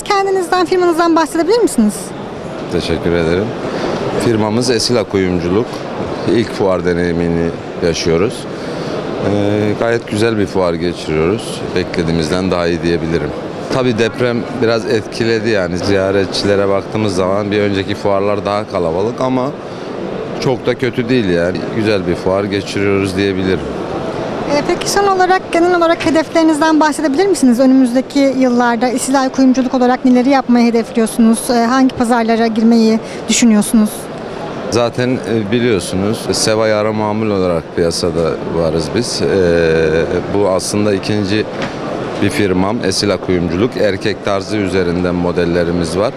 Kısadan firmanızdan bahsedebilir misiniz? Teşekkür ederim. Firmamız Esila Kuyumculuk. İlk fuar deneyimini yaşıyoruz. Ee, gayet güzel bir fuar geçiriyoruz. Beklediğimizden daha iyi diyebilirim. Tabii deprem biraz etkiledi yani ziyaretçilere baktığımız zaman bir önceki fuarlar daha kalabalık ama çok da kötü değil yani. Güzel bir fuar geçiriyoruz diyebilirim. Ee, peki son olarak genel olarak hedeflerinizden bahsedebilir misiniz? Önümüzdeki yıllarda İstilay Kuyumculuk olarak neleri yapmayı hedefliyorsunuz? Ee, hangi pazarlara girmeyi düşünüyorsunuz? Zaten e, biliyorsunuz Seva Yara Mamul olarak piyasada varız biz. Ee, bu aslında ikinci bir firmam Esila Kuyumculuk. Erkek tarzı üzerinden modellerimiz var.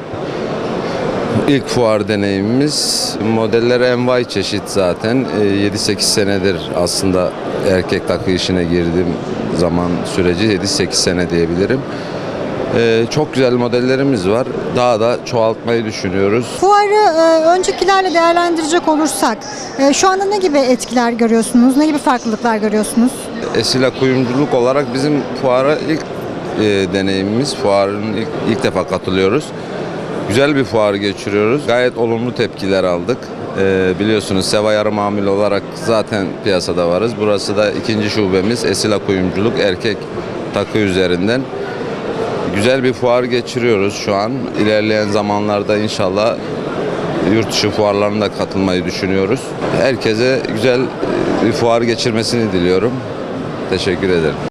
İlk fuar deneyimimiz modeller envai çeşit zaten. Ee, 7-8 senedir aslında erkek takı işine girdiğim zaman süreci 7-8 sene diyebilirim. Ee, çok güzel modellerimiz var. Daha da çoğaltmayı düşünüyoruz. Fuarı e, öncekilerle değerlendirecek olursak e, şu anda ne gibi etkiler görüyorsunuz? Ne gibi farklılıklar görüyorsunuz? Esila Kuyumculuk olarak bizim fuara ilk e, deneyimimiz. Fuarın ilk, ilk defa katılıyoruz. Güzel bir fuar geçiriyoruz. Gayet olumlu tepkiler aldık. E, biliyorsunuz Seva Yarı Mamul olarak zaten piyasada varız. Burası da ikinci şubemiz Esila Kuyumculuk erkek takı üzerinden. Güzel bir fuar geçiriyoruz şu an. İlerleyen zamanlarda inşallah yurt dışı fuarlarına da katılmayı düşünüyoruz. Herkese güzel bir fuar geçirmesini diliyorum. Teşekkür ederim.